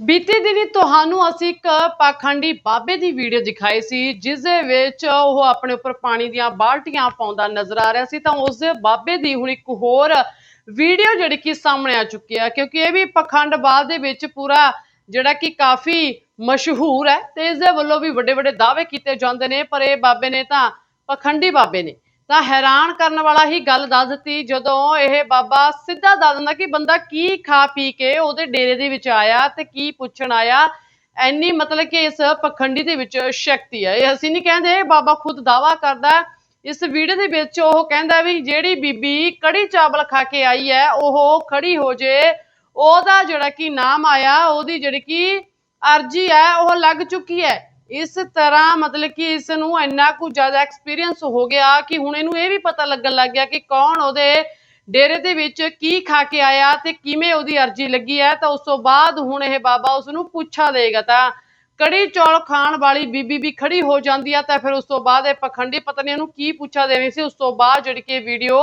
ਬੀਤੇ ਦਿਨੀ ਤੁਹਾਨੂੰ ਅਸੀਂ ਇੱਕ ਪਾਖੰਡੀ ਬਾਬੇ ਦੀ ਵੀਡੀਓ ਦਿਖਾਈ ਸੀ ਜਿਸ ਦੇ ਵਿੱਚ ਉਹ ਆਪਣੇ ਉੱਪਰ ਪਾਣੀ ਦੀਆਂ ਬਾਲਟੀਆਂ ਪਾਉਂਦਾ ਨਜ਼ਰ ਆ ਰਿਹਾ ਸੀ, ਤਾਂ ਉਸ ਦੇ ਬਾਬੇ ਦੀ ਹੁਣ ਇੱਕ ਹੋਰ ਵੀਡੀਓ ਜਿਹੜੀ ਕਿ ਸਾਹਮਣੇ ਆ ਚੁੱਕੀ ਹੈ ਕਿਉਂਕਿ ਇਹ ਵੀ ਪਖੰਡਬਾਦ ਦੇ ਵਿੱਚ ਪੂਰਾ ਜਿਹੜਾ ਕਿ ਕਾਫੀ ਮਸ਼ਹੂਰ ਹੈ ਤੇ ਇਸ ਦੇ ਵੱਲੋਂ ਵੀ ਵੱਡੇ ਵੱਡੇ ਦਾਅਵੇ ਕੀਤੇ ਜਾਂਦੇ ਨੇ, ਪਰ ਇਹ ਬਾਬੇ ਨੇ ਤਾਂ ਪਖੰਡੀ ਬਾਬੇ ਨੇ। ਤਾਂ ਹੈਰਾਨ ਕਰਨ ਵਾਲਾ ਹੀ ਗੱਲ ਦੱਸ ਦਿੱਤੀ, ਜਦੋਂ ਇਹ ਬਾਬਾ ਸਿੱਧਾ ਦੱਸ ਦਿੰਦਾ ਕਿ ਬੰਦਾ ਕੀ ਖਾ ਪੀ ਕੇ ਉਹਦੇ ਡੇਰੇ ਦੇ ਵਿੱਚ ਆਇਆ ਤੇ ਕੀ ਪੁੱਛਣ ਆਇਆ। ਐਨੀ ਮਤਲਬ ਕਿ ਇਸ ਪਖੰਡੀ ਦੇ ਵਿੱਚ ਸ਼ਕਤੀ ਹੈ। ਇਹ ਅਸੀਂ ਨਹੀਂ ਕਹਿੰਦੇ ਬਾਬਾ ਖੁਦ ਦਾਵਾ ਕਰਦਾ ਇਸ ਵੀਡੀਓ ਦੇ ਵਿੱਚ ਉਹ ਕਹਿੰਦਾ ਵੀ ਜਿਹੜੀ ਬੀਬੀ ਕੜੀ ਚਾਵਲ ਖਾ ਕੇ ਆਈ ਹੈ, ਉਹ ਖੜੀ ਹੋ ਜੇ। ਉਹਦਾ ਜਿਹੜਾ ਕਿ ਨਾਮ ਆਇਆ, ਉਹਦੀ ਜਿਹੜੀ ਕਿ ਅਰਜੀ ਹੈ, ਉਹ ਲੱਗ ਚੁੱਕੀ ਹੈ। ਇਸ ਤਰ੍ਹਾਂ ਮਤਲਬ ਕਿ ਇਸ ਨੂੰ ਇੰਨਾ ਕੁ ਜ਼ਿਆਦਾ ਐਕਸਪੀਰੀਅੰਸ ਹੋ ਗਿਆ ਕਿ ਹੁਣ ਇਹਨੂੰ ਇਹ ਵੀ ਪਤਾ ਲੱਗਣ ਲੱਗ ਗਿਆ ਕਿ ਕੌਣ ਉਹਦੇ ਡੇਰੇ ਦੇ ਵਿੱਚ ਕੀ ਖਾ ਕੇ ਆਇਆ ਤੇ ਕਿਵੇਂ ਉਹਦੀ ਅਰਜੀ ਲੱਗੀ ਹੈ, ਤਾਂ ਉਸ ਤੋਂ ਬਾਅਦ ਹੁਣ ਇਹ ਬਾਬਾ ਉਸ ਨੂੰ ਪੁੱਛਾ ਦੇਗਾ ਤਾਂ ਕੜੀ ਚੌਲ ਖਾਣ ਵਾਲੀ ਬੀਬੀ ਵੀ ਖੜੀ ਹੋ ਜਾਂਦੀ ਆ, ਤਾਂ ਫਿਰ ਉਸ ਤੋਂ ਬਾਅਦ ਇਹ ਪਖੰਡੀ ਪਤਨੀ ਉਹਨੂੰ ਕੀ ਪੁੱਛਾ ਦੇਣੀ ਸੀ, ਉਸ ਤੋਂ ਬਾਅਦ ਜਿਹੜੀ ਕਿ ਵੀਡੀਓ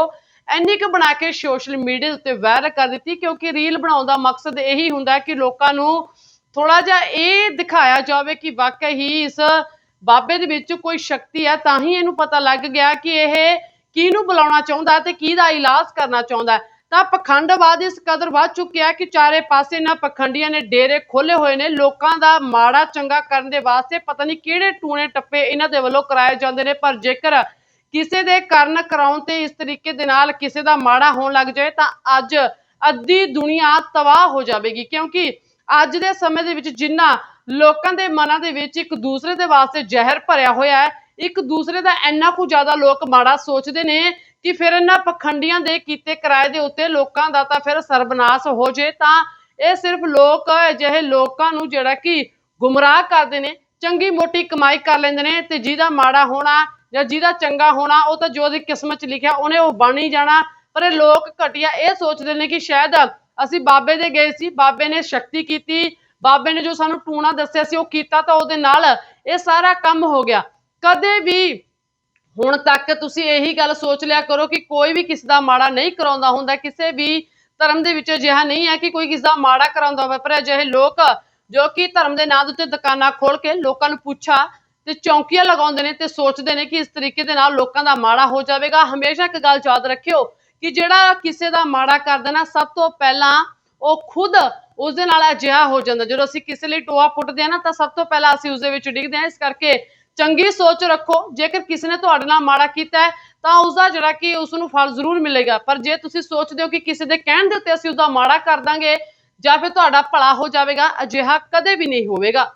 ਇੰਨੀ ਕੁ ਬਣਾ ਕੇ ਸੋਸ਼ਲ ਮੀਡੀਆ ਉੱਤੇ ਵਾਇਰਲ ਕਰ ਦਿੱਤੀ, ਕਿਉਂਕਿ ਰੀਲ ਬਣਾਉਣ ਦਾ ਮਕਸਦ ਇਹੀ ਹੁੰਦਾ ਕਿ ਲੋਕਾਂ ਨੂੰ ਥੋੜਾ ਜਿਹਾ ਇਹ ਦਿਖਾਇਆ ਜਾਵੇ ਕਿ ਵਾਕਈ ਹੀ ਇਸ ਬਾਬੇ ਦੇ ਵਿੱਚ ਕੋਈ ਸ਼ਕਤੀ ਹੈ, ਤਾਂ ਹੀ ਇਹਨੂੰ ਪਤਾ ਲੱਗ ਗਿਆ ਕਿ ਇਹ ਕਿਹਨੂੰ ਬੁਲਾਉਣਾ ਚਾਹੁੰਦਾ ਹੈ ਤੇ ਕਿਹਦਾ ਇਲਾਜ ਕਰਨਾ ਚਾਹੁੰਦਾ ਤਾਂ ਪਖੰਡਵਾਦ ਇਸ ਕਦਰ ਵੱਧ ਚੁੱਕਿਆ ਕਿ ਚਾਰੇ ਪਾਸੇ ਨਾ ਪਖੰਡੀਆਂ ਨੇ ਡੇਰੇ ਖੋਲੇ ਹੋਏ ਨੇ, ਲੋਕਾਂ ਦਾ ਮਾੜਾ ਚੰਗਾ ਕਰਨ ਦੇ ਵਾਸਤੇ ਪਤਾ ਨਹੀਂ ਕਿਹੜੇ ਟੂਣੇ ਟੱਪੇ ਇਹਨਾਂ ਦੇ ਵੱਲੋਂ ਕਰਾਏ ਜਾਂਦੇ ਨੇ, ਪਰ ਜੇਕਰ ਕਿਸੇ ਦੇ ਕਰਨ ਕਰਾਉਣ ਤੇ ਇਸ ਤਰੀਕੇ ਦੇ ਨਾਲ ਕਿਸੇ ਦਾ ਮਾੜਾ ਹੋਣ ਲੱਗ ਜਾਏ ਤਾਂ ਅੱਜ ਅੱਧੀ ਦੁਨੀਆ ਤਬਾਹ ਹੋ ਜਾਵੇਗੀ, ਕਿਉਂਕਿ ਅੱਜ ਦੇ ਸਮੇਂ ਦੇ ਵਿੱਚ ਜਿੰਨਾ ਲੋਕਾਂ ਦੇ ਮਨਾਂ ਦੇ ਵਿੱਚ ਇੱਕ ਦੂਸਰੇ ਦੇ ਵਾਸਤੇ ਜ਼ਹਿਰ ਭਰਿਆ ਹੋਇਆ ਹੈ, ਇੱਕ ਦੂਸਰੇ ਦਾ ਇੰਨਾ ਕੁ ਜ਼ਿਆਦਾ ਲੋਕ ਮਾੜਾ ਸੋਚਦੇ ਨੇ ਕਿ ਫਿਰ ਇਹਨਾਂ ਪਖੰਡੀਆਂ ਦੇ ਕੀਤੇ ਕਿਰਾਏ ਦੇ ਉੱਤੇ ਲੋਕਾਂ ਦਾ ਤਾਂ ਫਿਰ ਸਰਬਨਾਸ਼ ਹੋ ਜੇ, ਤਾਂ ਇਹ ਸਿਰਫ ਲੋਕ ਅਜਿਹੇ ਲੋਕਾਂ ਨੂੰ ਜਿਹੜਾ ਕਿ ਗੁੰਮਰਾਹ ਕਰਦੇ ਨੇ, ਚੰਗੀ ਮੋਟੀ ਕਮਾਈ ਕਰ ਲੈਂਦੇ ਨੇ ਤੇ ਜਿਹਦਾ ਮਾੜਾ ਹੋਣਾ ਜਾਂ ਜਿਹਦਾ ਚੰਗਾ ਹੋਣਾ, ਉਹ ਤਾਂ ਜੋ ਦੀ ਕਿਸਮਤ 'ਚ ਲਿਖਿਆ ਉਹਨੇ ਉਹ ਬਣ ਹੀ ਜਾਣਾ। ਪਰ ਇਹ ਲੋਕ ਘਟੀਆ ਇਹ ਸੋਚਦੇ ਨੇ ਕਿ ਸ਼ਾਇਦ ਅਸੀਂ ਬਾਬੇ ਦੇ ਗਏ ਸੀ, ਬਾਬੇ ਨੇ ਸ਼ਕਤੀ ਕੀਤੀ, ਬਾਬੇ ਨੇ ਜੋ ਸਾਨੂੰ ਟੂਣਾ ਦੱਸਿਆ ਸੀ ਉਹ ਕੀਤਾ ਤਾਂ ਉਹਦੇ ਨਾਲ ਇਹ ਸਾਰਾ ਕੰਮ ਹੋ ਗਿਆ। ਕਦੇ ਵੀ ਹੁਣ ਤੱਕ ਤੁਸੀਂ ਇਹੀ ਗੱਲ ਸੋਚ ਲਿਆ ਕਰੋ ਕਿ ਕੋਈ ਵੀ ਕਿਸੇ ਦਾ ਮਾੜਾ ਨਹੀਂ ਕਰਾਉਂਦਾ ਹੁੰਦਾ, ਕਿਸੇ ਵੀ ਧਰਮ ਦੇ ਵਿੱਚ ਅਜਿਹਾ ਨਹੀਂ ਹੈ ਕਿ ਕੋਈ ਕਿਸੇ ਦਾ ਮਾੜਾ ਕਰਾਉਂਦਾ ਹੋਵੇ, ਪਰ ਅਜਿਹੇ ਲੋਕ ਜੋ ਕਿ ਧਰਮ ਦੇ ਨਾਂ ਦੇ ਉੱਤੇ ਦੁਕਾਨਾਂ ਖੋਲ ਕੇ ਲੋਕਾਂ ਨੂੰ ਪੁੱਛਾ ਤੇ ਚੌਂਕੀਆਂ ਲਗਾਉਂਦੇ ਨੇ ਤੇ ਸੋਚਦੇ ਨੇ ਕਿ ਇਸ ਤਰੀਕੇ ਦੇ ਨਾਲ ਲੋਕਾਂ ਦਾ ਮਾੜਾ ਹੋ ਜਾਵੇਗਾ। ਹਮੇਸ਼ਾ ਇੱਕ ਗੱਲ ਯਾਦ ਰੱਖਿਓ ਕਿ ਜਿਹੜਾ ਕਿਸੇ ਦਾ ਮਾੜਾ ਕਰਦਾ ਨਾ ਸਭ ਤੋਂ ਪਹਿਲਾਂ ਉਹ ਖੁਦ ਉਸ ਦੇ ਨਾਲ ਅਜਿਹਾ ਹੋ ਜਾਂਦਾ। ਜਦੋਂ ਅਸੀਂ ਕਿਸੇ ਲਈ ਟੋਆ ਪੁੱਟਦੇ ਆ ਨਾ, ਤਾਂ ਸਭ ਤੋਂ ਪਹਿਲਾਂ ਅਸੀਂ ਉਸ ਦੇ ਵਿੱਚ ਡਿੱਗਦੇ ਆ ਇਸ ਕਰਕੇ ਚੰਗੀ ਸੋਚ ਰੱਖੋ। ਜੇਕਰ ਕਿਸੇ ਨੇ ਤੁਹਾਡੇ ਨਾਲ ਮਾੜਾ ਕੀਤਾ ਹੈ, ਤਾਂ ਉਸ ਦਾ ਜਿਹੜਾ ਕਿ ਉਸ ਨੂੰ ਫਲ ਜ਼ਰੂਰ ਮਿਲੇਗਾ। ਪਰ ਜੇ ਤੁਸੀਂ ਸੋਚਦੇ ਹੋ ਕਿ ਕਿਸੇ ਦੇ ਕਹਿਣ ਦੇ ਉੱਤੇ ਅਸੀਂ ਉਹਦਾ ਮਾੜਾ ਕਰ ਦਾਂਗੇ, ਜਾਂ ਫਿਰ ਤੁਹਾਡਾ ਭਲਾ ਹੋ ਜਾਵੇਗਾ, ਅਜਿਹਾ ਕਦੇ ਵੀ ਨਹੀਂ ਹੋਵੇਗਾ।